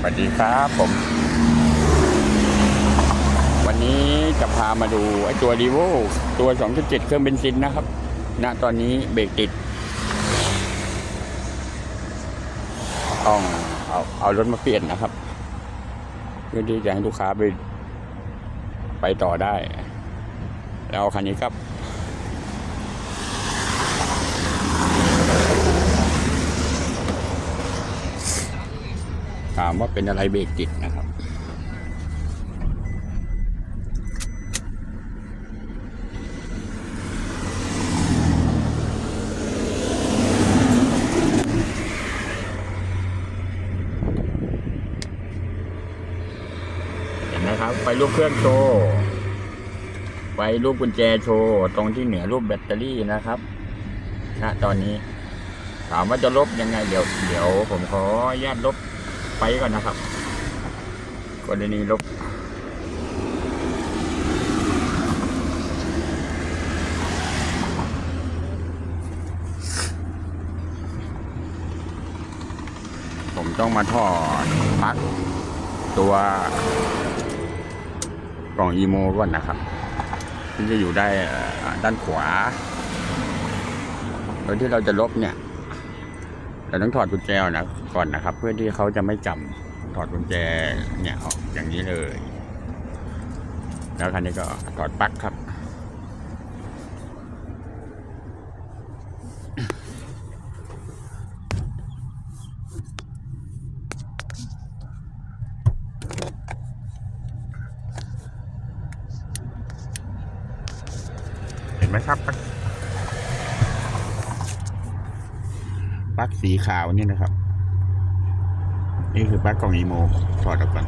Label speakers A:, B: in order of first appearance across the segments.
A: สวัสดีครับผม วันนี้จะพามาดูไอ้ตัวดีโวตัว 2.7 เครื่องเบนซินนะครับณตอนนี้เบรกติดต้องเอาเอารถมาเปลี่ยนนะครับ เพื่อที่จะให้ลูกค้าไปไปต่อได้ แล้วเอาคันนี้ครับ ถามว่าเป็นอะไรเบรกติดนะครับ เห็นนะครับไฟรูปเครื่องโชว์ไฟรูปกุญแจโชว์ ตรงที่เหนือรูปแบตเตอรี่นะครับณตอนนี้ถามว่าจะลบยังไงเดี๋ยวเดี๋ยวผมขออนุญาตลบ ไฟก่อนนะครับกรณีลบผมต้องมาถอดปลั๊กตัวกล่องอีโมก่อนนะครับที่จะอยู่ได้ด้านขวาโดยที่เราจะลบเนี่ย เราต้องถอดกุญแจนะก่อนนะครับ เพื่อที่เขาจะไม่จำถอดกุญแจเนี่ยออกอย่างนี้เลย แล้วคันนี้ก็ถอดปลั๊กครับ เห็นไหมครับ ปลั๊กสีขาวนี่นะครับ นี่คือปลั๊กกล่องอีโมถอดออกก่อน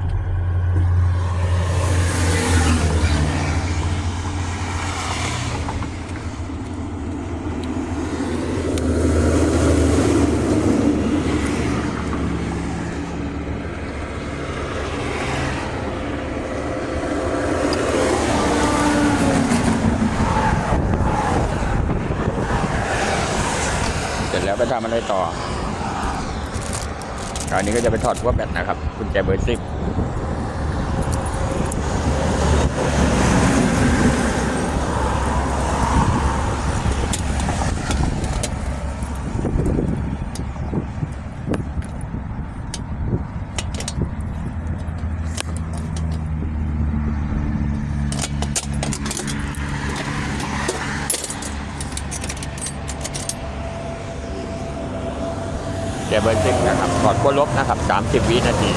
A: เสร็จแล้วไป ทำอะไรต่อคราวนี้ก็จะไปถอดพวกแบตนะครับกุญแจเบอร์สิบ แจเบอร์สิบนะครับถอดขั้วลบนะครับสามสิบวินาที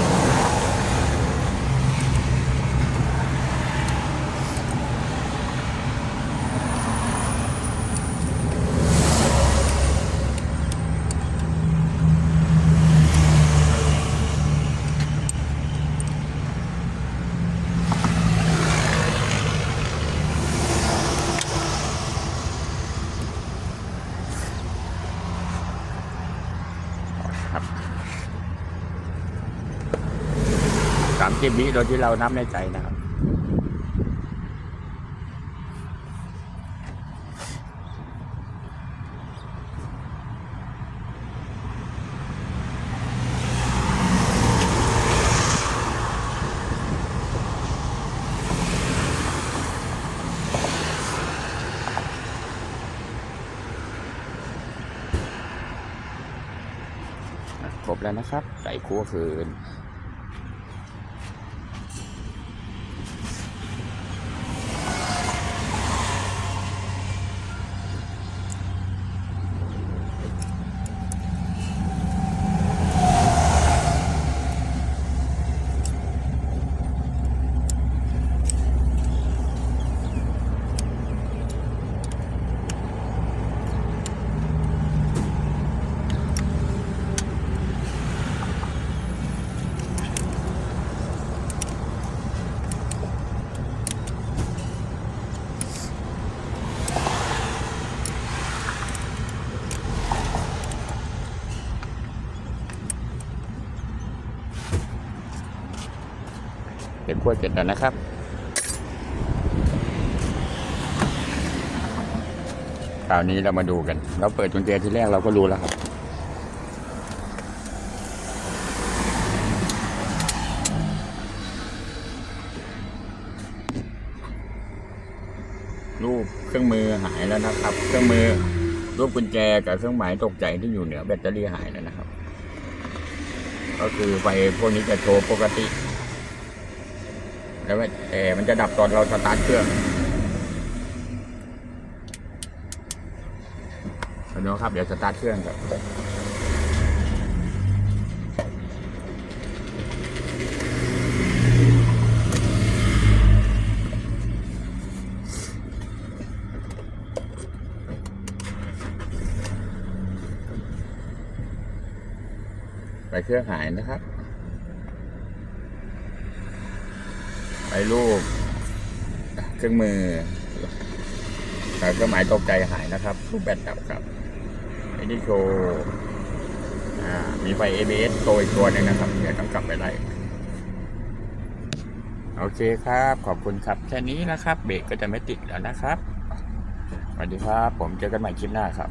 A: ครับสามสิบวิโดยที่เรานับในใจนะครับ ครบแล้วนะครับใส่คั่วคืน จะคั่วเสร็จแล้วนะครับ คราวนี้เรามาดูกัน เราเปิดกุญแจที่แรกเราก็รู้แล้วครับรูปเครื่องมือหายแล้วนะครับ เครื่องมือรูปกุญแจกับเครื่องหมายตกใจที่อยู่เหนือแบตเตอรี่หายแล้วนะครับ ก็คือไฟพวกนี้จะโชว์ปกติ แล้วแต่มันจะดับตอนเราสตาร์ทเครื่องเดี๋ยวครับ เดี๋ยวสตาร์ทเครื่องครับไปเครื่องหายนะครับ ไปรูป เครื่องมือแต่เครื่องหมายตกใจหายนะครับ รูปแบตดับครับไอ้ที่โชว์มีไฟ ABS โชว์อีกตัวหนึงนะครับ เดี๋ยวต้องกลับไปไล่โอเคครับ ขอบคุณครับ แค่นี้นะครับ เบรกก็จะไม่ติดแล้วนะครับ สวัสดีครับ ผมเจอกันใหม่คลิปหน้าครับ